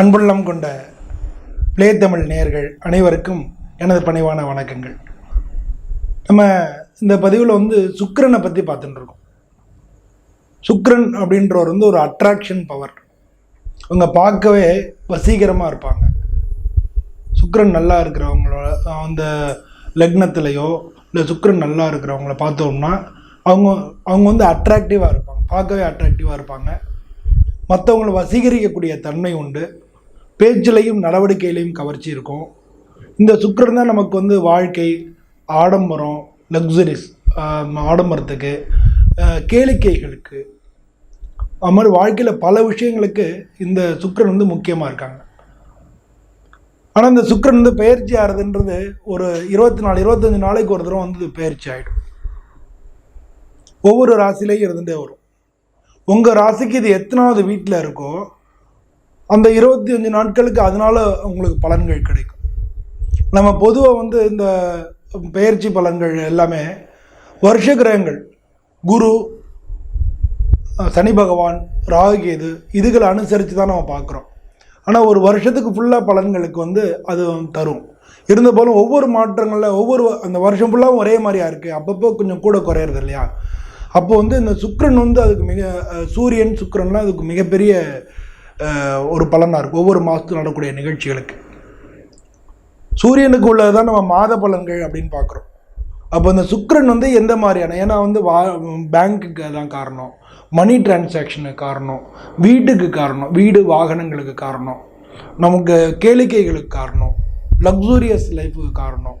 அன்புள்ளம் கொண்ட பிளே தமிழ் நேயர்கள் அனைவருக்கும் எனது பணிவான வணக்கங்கள். நம்ம இந்த பதிவில் வந்து சுக்கரனை பற்றி பார்த்துட்டு இருக்கோம். அப்படின்றவர் வந்து ஒரு அட்ராக்ஷன் பவர் அவங்க பார்க்கவே வசீகரமாக இருப்பாங்க. சுக்கரன் நல்லா இருக்கிறவங்களோட அந்த லக்னத்திலையோ இல்லை சுக்கரன் நல்லா இருக்கிறவங்கள பார்த்தோம்னா அவங்க அவங்க வந்து அட்ராக்டிவாக இருப்பாங்க. பார்க்கவே அட்ராக்டிவாக இருப்பாங்க. மற்றவங்களை வசீகரிக்கக்கூடிய தன்மை உண்டு. பேச்சிலையும் நடவடிக்கையிலையும் கவர்ச்சி இருக்கும். இந்த சுக்கரன் தான் நமக்கு வந்து வாழ்க்கை ஆடம்பரம் லக்ஸரிஸ் ஆடம்பரத்துக்கு கேளிக்கைகளுக்கு. அது மாதிரி வாழ்க்கையில் பல விஷயங்களுக்கு இந்த சுக்கிரன் வந்து முக்கியமாக இருக்காங்க. ஆனால் இந்த சுக்கிரன் வந்து பயிற்சி ஆகிறதுன்றது ஒரு இருபத்தி நாலு இருபத்தஞ்சு நாளைக்கு ஒரு தடவை வந்து பயிற்சி ஆகிடும் ஒவ்வொரு ராசிலையும் இருந்துகிட்டே வரும். உங்கள் ராசிக்கு இது எத்தனாவது வீட்டில் இருக்கோ அந்த இருபத்தி அஞ்சு நாட்களுக்கு அதனால உங்களுக்கு பலன்கள் கிடைக்கும். நம்ம பொதுவாக வந்து இந்த பெயர்ச்சி பலன்கள் எல்லாமே வருஷ கிரகங்கள் குரு சனி பகவான் ராகுகேது இதுகளை அனுசரித்து தான் நம்ம பார்க்குறோம். ஆனால் ஒரு வருஷத்துக்கு ஃபுல்லாக பலன்களுக்கு வந்து அது தரும். இருந்த போலும் ஒவ்வொரு மாற்றங்களில் ஒவ்வொரு அந்த வருஷம் ஃபுல்லாகவும் ஒரே மாதிரியா இருக்குது அப்பப்போ கொஞ்சம் கூட குறையிறது இல்லையா? அப்போ வந்து இந்த சுக்கிரன் வந்து அதுக்கு மிக சூரியன் சுக்ரன்லாம் அதுக்கு மிகப்பெரிய ஒரு பலனாக இருக்கும் ஒவ்வொரு மாதத்துக்கு நடக்கூடிய நிகழ்ச்சிகளுக்கு. சூரியனுக்கு உள்ளது தான் நம்ம மாத பலன்கள் அப்படின்னு பார்க்குறோம். அப்போ இந்த சுக்கரன் வந்து எந்த மாதிரியான? ஏன்னா வந்து வா பேங்க்குக்கு தான் காரணம். மணி டிரான்சாக்ஷனுக்கு காரணம். வீட்டுக்கு காரணம். வீடு வாகனங்களுக்கு காரணம். நமக்கு கேளிக்கைகளுக்கு காரணம். லக்ஸூரியஸ் லைஃபுக்கு காரணம்.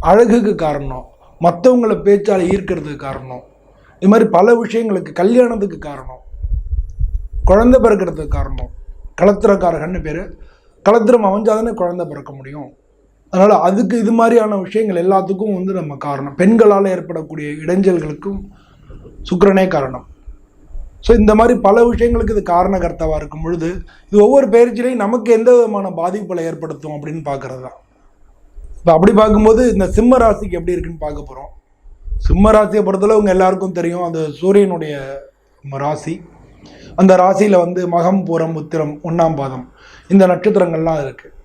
அழகுக்கு காரணம். மற்றவங்கள பேச்சால் ஈர்க்கிறதுக்கு காரணம். இது மாதிரி பல விஷயங்களுக்கு கல்யாணத்துக்கு காரணம். குழந்தை பிறக்கிறதுக்கு காரணம். கலத்திரக்காரகன்னு பேர். களத்திரம் அமைஞ்சாதானே குழந்தை பிறக்க முடியும். அதனால் அதுக்கு இது மாதிரியான விஷயங்கள் எல்லாத்துக்கும் வந்து நம்ம காரணம். பெண்களால் ஏற்படக்கூடிய இடைஞ்சல்களுக்கும் சுக்கிரனே காரணம். ஸோ இந்த மாதிரி பல விஷயங்களுக்கு இது காரணகர்த்தாவாக இருக்கும் பொழுது இது ஒவ்வொரு பயிற்சியிலையும் நமக்கு எந்த விதமான பாதிப்புகளை ஏற்படுத்தும் அப்படின்னு பார்க்குறது தான் இப்போ அப்படி பார்க்கும்போது இந்த சிம்ம ராசிக்கு எப்படி இருக்குன்னு பார்க்க போகிறோம் சிம்ம ராசியை பொறுத்தளவு உங்கள் எல்லாருக்கும் தெரியும். அது சூரியனுடைய ராசி. அந்த ராசியில் வந்து மகம் பூரம் உத்திரம் ஒன்றாம் பாதம். இந்த நட்சத்திரங்கள்லாம் இருக்குது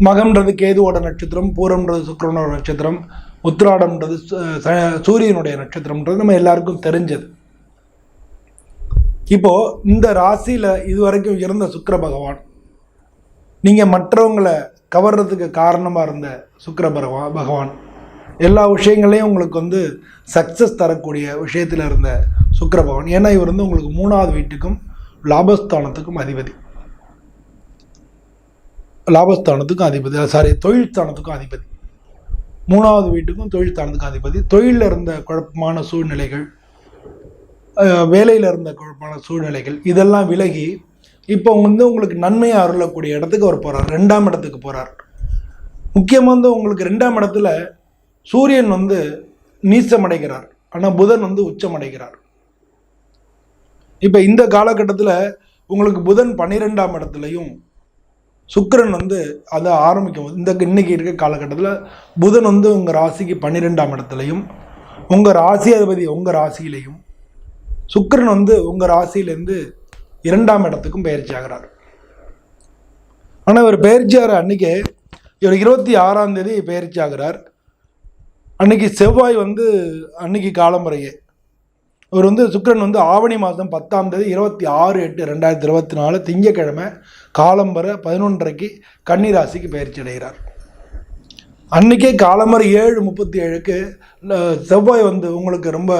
மகம்ன்றது கேதுவோட நட்சத்திரம் பூரம்ன்றது சுக்கரனோட நட்சத்திரம் உத்திராடம்ன்றது சு- சூரியனுடைய நட்சத்திரம்ன்றது நம்ம எல்லாருக்கும் தெரிஞ்சது. இப்போது இந்த ராசியில இதுவரைக்கும் இருந்த சுக்கர பகவான் நீங்கள் மற்றவங்களை கவர்றதுக்கு காரணமாக இருந்த சுக்கர பகவான் பகவான் எல்லா விஷயங்களையும் உங்களுக்கு வந்து சக்சஸ் தரக்கூடிய விஷயத்தில் இருந்த சுக்கரபவன் ஏன்னா இவர் வந்து உங்களுக்கு மூணாவது வீட்டுக்கும் லாபஸ்தானத்துக்கும் அதிபதி. லாபஸ்தானத்துக்கும் அதிபதி. சாரி தொழில் ஸ்தானத்துக்கும் அதிபதி. மூணாவது வீட்டுக்கும் தொழில் ஸ்தானத்துக்கும் அதிபதி. தொழிலில் இருந்த குழப்பமான சூழ்நிலைகள் வேலையில் இருந்த குழப்பமான சூழ்நிலைகள் இதெல்லாம் விலகி இப்போ வந்து உங்களுக்கு நன்மையை அருளக்கூடிய இடத்துக்கு அவர் போகிறார் ரெண்டாம் இடத்துக்கு போகிறார் முக்கியமாக வந்து உங்களுக்கு ரெண்டாம் இடத்துல சூரியன் வந்து நீச்சமடைகிறார் ஆனால் புதன் வந்து உச்சமடைகிறார். இப்போ இந்த காலகட்டத்தில் உங்களுக்கு புதன் பன்னிரெண்டாம் இடத்துலையும் சுக்கரன் வந்து அதை ஆரம்பிக்கும் இந்த இன்னைக்கு இருக்க காலகட்டத்தில் புதன் வந்து உங்கள் ராசிக்கு பன்னிரெண்டாம் இடத்துலையும் உங்கள் ராசி அதிபதி உங்கள் ராசியிலையும் சுக்கரன் வந்து உங்கள் ராசியிலேருந்து இரண்டாம் இடத்துக்கும் பயிற்சி ஆகிறார். ஆனால் இவர் பயிற்சி ஆகிற அன்றைக்கே இவர் இருபத்தி ஆறாம் தேதி பயிற்சி ஆகிறார். அன்னைக்கு செவ்வாய் வந்து அன்னைக்கு காலம்பறையே அவர் வந்து சுக்கிரன் வந்து ஆவணி மாதம் பத்தாம் தேதி இருபத்தி ஆறு எட்டு ரெண்டாயிரத்தி இருபத்தி நாலு திங்கக்கிழமை காலம்பரை பதினொன்றரைக்கு கன்னிராசிக்கு பயிற்சி அடைகிறார். அன்றைக்கே காலம்பரை ஏழு முப்பத்தி ஏழுக்கு செவ்வாய் வந்து உங்களுக்கு ரொம்ப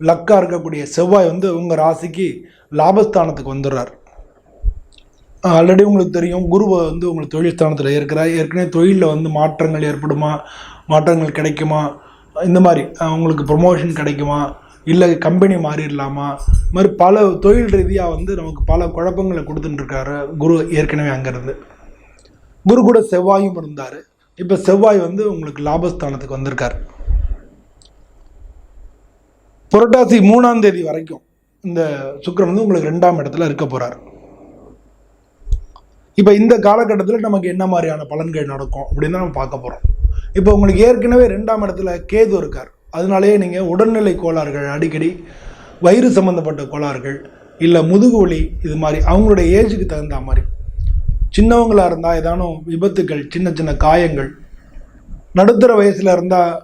லக்காக இருக்கக்கூடிய செவ்வாய் வந்து உங்கள் ராசிக்கு லாபஸ்தானத்துக்கு வந்துடுறார். ஆல்ரெடி உங்களுக்கு தெரியும் குரு வந்து உங்களுக்கு தொழில் ஸ்தானத்தில் இருக்கிறார். ஏற்கனவே தொழிலில் வந்து மாற்றங்கள் ஏற்படுமா? மாற்றங்கள் கிடைக்குமா? இந்த மாதிரி உங்களுக்கு ப்ரொமோஷன் கிடைக்குமா? இல்லை கம்பெனி மாறிடலாமா? இது மாதிரி பல தொழில் ரீதியாக வந்து நமக்கு பல குழப்பங்களை கொடுத்துட்டுருக்காரு குரு ஏற்கனவே அங்கேருந்து. குரு கூட செவ்வாயும் இருந்தார். இப்போ செவ்வாய் வந்து உங்களுக்கு லாபஸ்தானத்துக்கு வந்திருக்கார். புரட்டாசி மூணாம் தேதி வரைக்கும் இந்த சுக்கரன் வந்து உங்களுக்கு ரெண்டாம் இடத்துல இருக்க போகிறார் இப்போ இந்த காலகட்டத்தில் நமக்கு என்ன மாதிரியான பலன்கள் நடக்கும் அப்படின்னு தான் நம்ம பார்க்க போகிறோம் இப்போ உங்களுக்கு ஏற்கனவே ரெண்டாம் இடத்துல கேது இருக்கார். அதனாலேயே நீங்கள் உடல்நிலை கோளாறுகள் அடிக்கடி வயிறு சம்மந்தப்பட்ட கோளாறுகள் இல்லை முதுகு வலி இது மாதிரி அவங்களுடைய ஏஜுக்கு தகுந்த மாதிரி. சின்னவங்களாக இருந்தால் ஏதானும் விபத்துக்கள் சின்ன சின்ன காயங்கள் நடுத்தர வயசில் இருந்தால்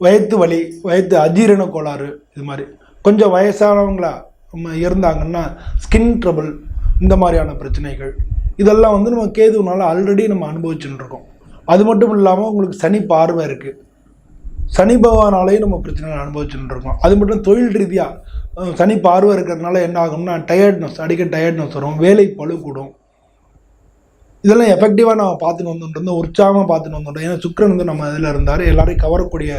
வயத்து வலி வயத்து அஜீரண கோளாறு இது மாதிரி. கொஞ்சம் வயசானவங்களா நம்ம இருந்தாங்கன்னா ஸ்கின் ட்ரபிள் இந்த மாதிரியான பிரச்சனைகள். இதெல்லாம் வந்து நம்ம கேதுனால ஆல்ரெடி நம்ம அனுபவிச்சுட்டு இருக்கோம் அது மட்டும் இல்லாமல் உங்களுக்கு சனி பார்வை இருக்குது சனி பகவானாலேயும் நம்ம பிரச்சனைகள் அனுபவிச்சுட்டு இருக்கோம் அது மட்டும் தொழில் ரீதியாக சனி பார்வை இருக்கிறதுனால என்ன ஆகும்னா டயர்ட்னஸ் அடிக்க டயர்ட்னஸ் வரும் வேலை பழு கூடும் இதெல்லாம் எஃபெக்டிவாக நம்ம பார்த்துன்னு வந்துட்டு இருந்தோம் உற்சாகமாக பார்த்துன்னு வந்துட்டோம் ஏன்னா சுக்கரன் வந்து நம்ம இதில் இருந்தார். எல்லாரையும் கவரக்கூடிய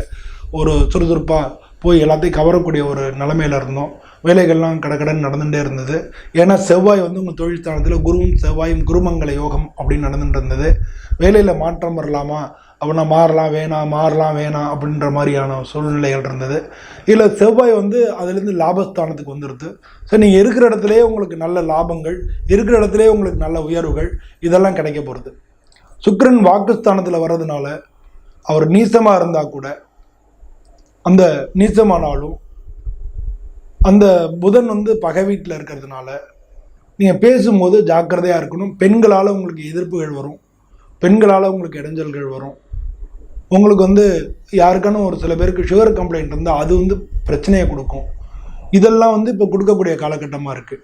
ஒரு சுறுசுறுப்பாக போய் எல்லாத்தையும் கவரக்கூடிய ஒரு நிலமையில இருந்தோம். வேலைகள்லாம் கடக்கடன் நடந்துகிட்டே இருந்தது. ஏன்னா செவ்வாய் வந்து உங்கள் தொழில் ஸ்தானத்தில் குருவும் செவ்வாயும் குருமங்கல யோகம் அப்படின்னு நடந்துட்டு இருந்தது. வேலையில் மாற்றம் வரலாமா? அப்படின்னா மாறலாம் வேணாம் மாறலாம் வேணாம் அப்படின்ற மாதிரியான சூழ்நிலைகள் இருந்தது. இல்லை செவ்வாய் வந்து அதுலேருந்து லாபஸ்தானத்துக்கு வந்துடுது ஸோ நீங்கள் இருக்கிற இடத்துலையே உங்களுக்கு நல்ல லாபங்கள் இருக்கிற இடத்துலையே உங்களுக்கு நல்ல உயர்வுகள் இதெல்லாம் கிடைக்க போகிறது சுக்கரன் வாக்குஸ்தானத்தில் வர்றதுனால அவர் நீசமாக இருந்தால் கூட அந்த நீசமானாலும் அந்த புதன் வந்து பகை வீட்டில் இருக்கிறதுனால நீங்கள் பேசும்போது ஜாக்கிரதையாக இருக்கணும். பெண்களால் உங்களுக்கு எதிர்ப்புகள் வரும். பெண்களால் உங்களுக்கு இடைஞ்சல்கள் வரும். உங்களுக்கு வந்து யாருக்கான ஒரு சில பேருக்கு சுகர் கம்ப்ளைண்ட் இருந்தால் அது வந்து பிரச்சனையை கொடுக்கும். இதெல்லாம் வந்து இப்போ கொடுக்கக்கூடிய காலகட்டமாக இருக்குது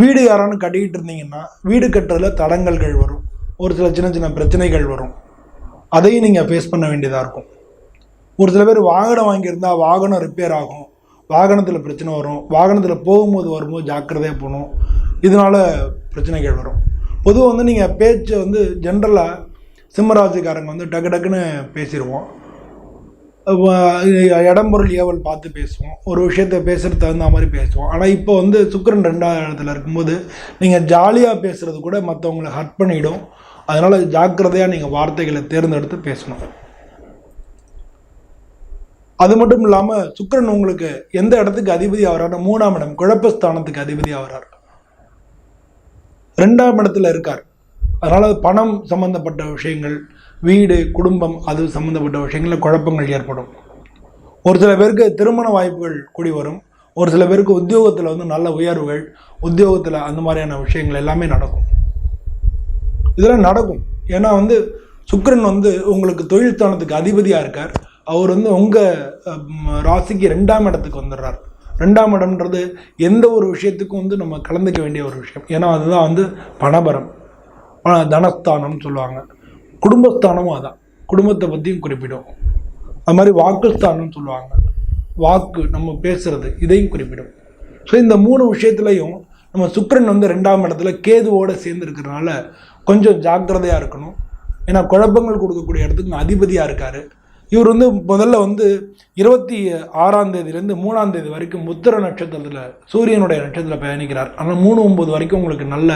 வீடு யாரானு கட்டிக்கிட்டு இருந்தீங்கன்னா வீடு கட்டுறதுல தடங்கல்கள் வரும். ஒரு சில சின்ன சின்ன பிரச்சனைகள் வரும். அதையும் நீங்கள் ஃபேஸ் பண்ண வேண்டியதாக இருக்கும். ஒரு சில பேர் வாகனம் வாங்கியிருந்தால் வாகனம் ரிப்பேர் ஆகும். வாகனத்தில் பிரச்சனை வரும். வாகனத்தில் போகும்போது வரும்போது ஜாக்கிரதையாக போகணும். இதனால் பிரச்சனைகள் வரும். பொதுவாக வந்து நீங்கள் பேச்சை வந்து ஜென்ரலாக சிம்மராசிக்காரங்க வந்து டக்கு டக்குன்னு பேசிடுவோம் இடம் பொருள் ஏவல் பார்த்து பேசுவோம். ஒரு விஷயத்த பேசுகிறது தகுந்த மாதிரி பேசுவோம். ஆனால் இப்போ வந்து சுக்கரன் ரெண்டாவது இடத்துல இருக்கும்போது நீங்கள் ஜாலியாக பேசுகிறது கூட மற்றவங்களை ஹர்ட் பண்ணிவிடும் அதனால் ஜாக்கிரதையாக நீங்கள் வார்த்தைகளை தேர்ந்தெடுத்து பேசணும். அது மட்டும் இல்லாமல் சுக்கரன் உங்களுக்கு எந்த இடத்துக்கு அதிபதி ஆகிறார்னா மூணாம் இடம் குழப்பஸ்தானத்துக்கு அதிபதி ஆகிறார். ரெண்டாம் இடத்துல இருக்கார். அதனால் பணம் சம்பந்தப்பட்ட விஷயங்கள் வீடு குடும்பம் அது சம்பந்தப்பட்ட விஷயங்களில் குழப்பங்கள் ஏற்படும். ஒரு சில பேருக்கு திருமண வாய்ப்புகள் கூடி வரும். ஒரு சில பேருக்கு உத்தியோகத்தில் வந்து நல்ல உயர்வுகள் உத்தியோகத்தில் அந்த மாதிரியான விஷயங்கள் எல்லாமே நடக்கும். இதெல்லாம் நடக்கும். ஏன்னா வந்து சுக்கரன் வந்து உங்களுக்கு தொழில் ஸ்தானத்துக்கு அதிபதியாக இருக்கார். அவர் வந்து உங்கள் ராசிக்கு ரெண்டாம் இடத்துக்கு வந்துடுறார். ரெண்டாம் இடம்ன்றது எந்த ஒரு விஷயத்துக்கும் வந்து நம்ம கலந்துக்க வேண்டிய ஒரு விஷயம். ஏன்னா அதுதான் வந்து பணபரம். தனஸ்தானம்னு சொல்லுவாங்க. குடும்பஸ்தானமும் அதான். குடும்பத்தை பற்றியும் குறிப்பிடும். அது மாதிரி வாக்குஸ்தானம்னு சொல்லுவாங்க. வாக்கு நம்ம பேசுறது இதையும் குறிப்பிடும். ஸோ இந்த மூணு விஷயத்துலையும் நம்ம சுக்கிரன் வந்து ரெண்டாம் இடத்துல கேதுவோடு சேர்ந்து இருக்கிறனால கொஞ்சம் ஜாக்கிரதையாக இருக்கணும். ஏன்னா குழப்பங்கள் கொடுக்கக்கூடிய இடத்துக்கு அதிபதியாக இருக்கார். இவர் வந்து முதல்ல வந்து இருபத்தி ஆறாம் தேதியிலேருந்து மூணாம் தேதி வரைக்கும் முத்திர நட்சத்திரத்தில் சூரியனுடைய நட்சத்திரத்தில் பயணிக்கிறார். ஆனால் மூணு ஒம்பது வரைக்கும் உங்களுக்கு நல்ல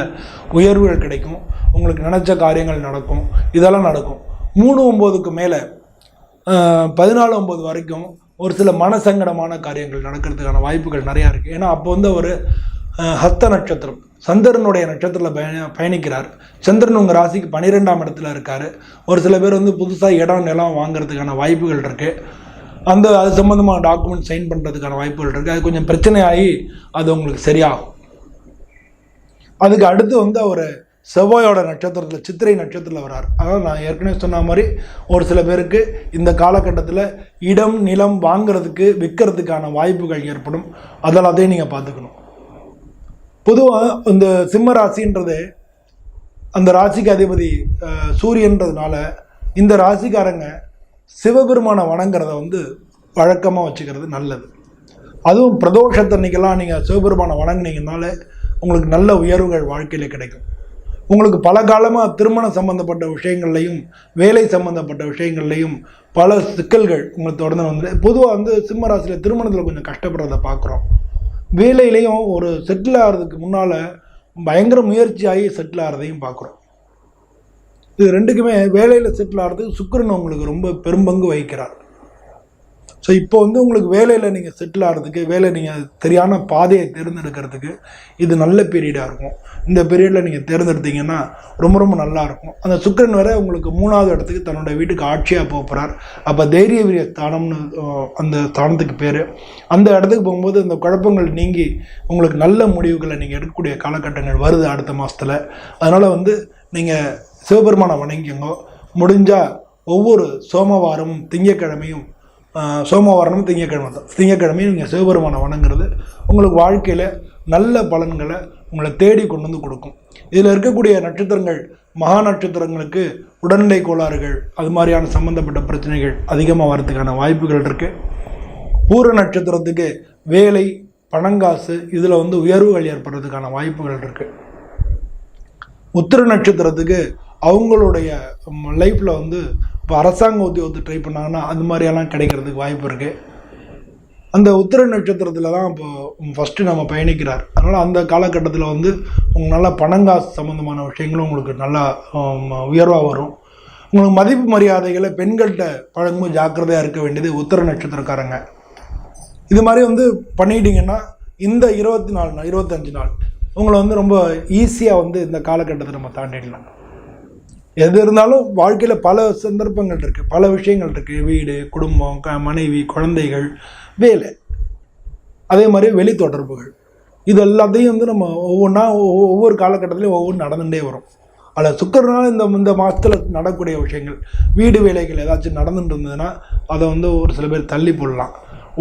உயர்வுகள் கிடைக்கும். உங்களுக்கு நினச்ச காரியங்கள் நடக்கும். இதெல்லாம் நடக்கும். மூணு ஒம்போதுக்கு மேலே பதினாலு ஒம்பது வரைக்கும் ஒரு சில மனசங்கடமான காரியங்கள் நடக்கிறதுக்கான வாய்ப்புகள் நிறையா இருக்குது ஏன்னா அப்போ வந்து ஒரு ஹஸ்த நட்சத்திரம். சந்திரனுடைய நட்சத்திரத்தில் பயண பயணிக்கிறார். சந்திரன் உங்கள் ராசிக்கு பன்னிரெண்டாம் இடத்துல இருக்கார். ஒரு சில பேர் வந்து புதுசாக இடம் நிலம் வாங்குறதுக்கான வாய்ப்புகள் இருக்குது அந்த அது சம்மந்தமான டாக்குமெண்ட் சைன் பண்ணுறதுக்கான வாய்ப்புகள் இருக்குது அது கொஞ்சம் பிரச்சனையாகி அது உங்களுக்கு சரியாகும். அதுக்கு அடுத்து வந்து அவர் செவ்வாயோட நட்சத்திரத்தில் சித்திரை நட்சத்திரத்தில் வரார். அதாவது நான் ஏற்கனவே சொன்ன மாதிரி ஒரு சில பேருக்கு இந்த காலகட்டத்தில் இடம் நிலம் வாங்கிறதுக்கு விற்கிறதுக்கான வாய்ப்புகள் ஏற்படும். அதெல்லாம் அதையும் நீங்கள் பார்த்துக்கணும். பொதுவாக இந்த சிம்ம ராசின்றது அந்த ராசிக்கு அதிபதி சூரியன்றதுனால இந்த ராசிக்காரங்க சிவபெருமானை வணங்குறத வந்து வழக்கமாக வச்சுக்கிறது நல்லது. அதுவும் பிரதோஷத்தன்னைக்கெல்லாம் நீங்கள் சிவபெருமானை வணங்கினீங்கனால உங்களுக்கு நல்ல உயர்வுகள் வாழ்க்கையில் கிடைக்கும். உங்களுக்கு பல காலமாக திருமணம் சம்மந்தப்பட்ட விஷயங்கள்லையும் வேலை சம்மந்தப்பட்ட விஷயங்கள்லையும் பல சிக்கல்கள் உங்களுக்கு தொடர்ந்து வந்து பொதுவாக வந்து சிம்ம ராசியில் திருமணத்தில் கொஞ்சம் கஷ்டப்படுறத பார்க்குறோம் வேலையிலையும் ஒரு செட்டில் ஆகிறதுக்கு முன்னால் பயங்கர முயற்சியாகி செட்டில் ஆகிறதையும் பார்க்குறோம். இது ரெண்டுக்குமே வேலையில் செட்டில் ஆகிறதுக்கு சுக்கரன் உங்களுக்கு ரொம்ப பெரும்பங்கு வகிக்கிறார். ஸோ இப்போ வந்து உங்களுக்கு வேலையில் நீங்கள் செட்டில் ஆகிறதுக்கு வேலை நீங்கள் சரியான பாதையை தேர்ந்தெடுக்கிறதுக்கு இது நல்ல பீரியடாக இருக்கும். இந்த பீரியடில் நீங்கள் தேர்ந்தெடுத்தீங்கன்னா ரொம்ப ரொம்ப நல்லா இருக்கும். அந்த சுக்கிரன் வரை உங்களுக்கு மூணாவது இடத்துக்கு தன்னோட வீட்டுக்கு ஆட்சியாக போக போகிறார் அப்போ தைரிய வீரிய ஸ்தானம்னு அந்த ஸ்தானத்துக்கு பேர். அந்த இடத்துக்கு போகும்போது இந்த குழப்பங்கள் நீங்கி உங்களுக்கு நல்ல முடிவுகளை நீங்கள் எடுக்கக்கூடிய காலகட்டங்கள் வருது அடுத்த மாதத்தில் அதனால் வந்து நீங்கள் சிவபெருமானை வணங்கிக்கோங்க. முடிஞ்சால் ஒவ்வொரு சோமவாரமும் திங்கக்கிழமையும் ஆஹ், திங்கக்கிழமை தான். திங்கக்கிழமையும் நீங்கள் சிவபெருமானை வணங்குறது உங்களுக்கு வாழ்க்கையில் நல்ல பலன்களை உங்களை தேடி கொண்டு வந்து கொடுக்கும். இதில் இருக்கக்கூடிய நட்சத்திரங்கள் மகா நட்சத்திரங்களுக்கு உடல்நிலை கோளாறுகள் அது மாதிரியான சம்மந்தப்பட்ட பிரச்சனைகள் அதிகமாக வரதுக்கான வாய்ப்புகள் இருக்குது பூர நட்சத்திரத்துக்கு வேலை பணங்காசு இதில் வந்து உயர்வுகள் ஏற்படுறதுக்கான வாய்ப்புகள் இருக்குது உத்திர நட்சத்திரத்துக்கு அவங்களுடைய லைஃப்பில் வந்து இப்போ அரசாங்க உத்தியோகத்தை ட்ரை பண்ணாங்கன்னா அது மாதிரியெல்லாம் கிடைக்கிறதுக்கு வாய்ப்பு இருக்குது அந்த உத்திர நட்சத்திரத்தில் தான் இப்போது ஃபஸ்ட்டு நம்ம பயணிக்கிறார். அதனால் அந்த காலகட்டத்தில் வந்து உங்களுக்கு நல்லா பணங்காசு சம்மந்தமான விஷயங்களும் உங்களுக்கு நல்லா உயர்வாக வரும். உங்களுக்கு மதிப்பு மரியாதைகளை பெண்கள்கிட்ட பழகும்போது ஜாக்கிரதையாக இருக்க வேண்டியது உத்திர நட்சத்திரக்காரங்க. இது மாதிரி வந்து பண்ணிட்டீங்கன்னா இந்த இருபத்தி நாலு நாள் இருபத்தஞ்சு நாள் உங்களை வந்து ரொம்ப ஈஸியாக வந்து இந்த காலகட்டத்தை நம்ம தாண்டிடலாம். எது இருந்தாலும் வாழ்க்கையில் பல சந்தர்ப்பங்கள் இருக்குது பல விஷயங்கள் இருக்குது வீடு குடும்பம் க மனைவி குழந்தைகள் வேலை. அதே மாதிரி வெளி தொடர்புகள். இது எல்லாத்தையும் வந்து நம்ம ஒவ்வொன்றா ஒவ்வொரு காலகட்டத்திலையும் ஒவ்வொன்று நடந்துகிட்டே வரும். அதில் சுக்கரனால் இந்த இந்த மாதத்தில் நடக்கூடிய விஷயங்கள் வீடு வேலைகள் ஏதாச்சும் நடந்துட்டு இருந்ததுன்னா அதை வந்து ஒரு சில பேர் தள்ளி போடலாம்.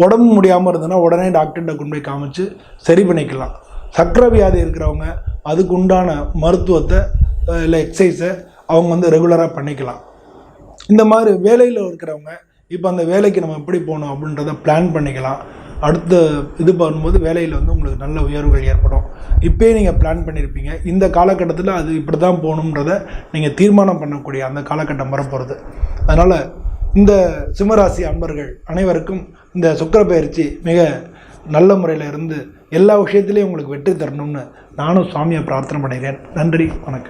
உடம்பு முடியாமல் இருந்ததுன்னா உடனே டாக்டர்கிட்ட கொண்டு போய் காமிச்சு சரி பண்ணிக்கலாம். சக்கரை வியாதி இருக்கிறவங்க அதுக்கு உண்டான மருத்துவத்தை இல்லை எக்ஸசைஸை அவங்க வந்து ரெகுலராக பண்ணிக்கலாம். இந்த மாதிரி வேலையில் இருக்கிறவங்க இப்போ அந்த வேலைக்கு நம்ம எப்படி போகணும் அப்படின்றத பிளான் பண்ணிக்கலாம். அடுத்த இது பண்ணும்போது வேலையில் வந்து உங்களுக்கு நல்ல உயர்வுகள் ஏற்படும். இப்போயே நீங்கள் பிளான் பண்ணியிருப்பீங்க இந்த காலகட்டத்தில் அது இப்படி தான் போகணுன்றத நீங்கள் தீர்மானம் பண்ணக்கூடிய அந்த காலகட்டம் வரப்போகிறது அதனால் இந்த சிம்மராசி அன்பர்கள் அனைவருக்கும் இந்த சுக்கிர பயிற்சி மிக நல்ல முறையில் இருந்து எல்லா விஷயத்துலேயும் உங்களுக்கு வெற்றி தரணும்னு நானும் சுவாமியை பிரார்த்தனை பண்ணிக்கிறேன் நன்றி வணக்கம்.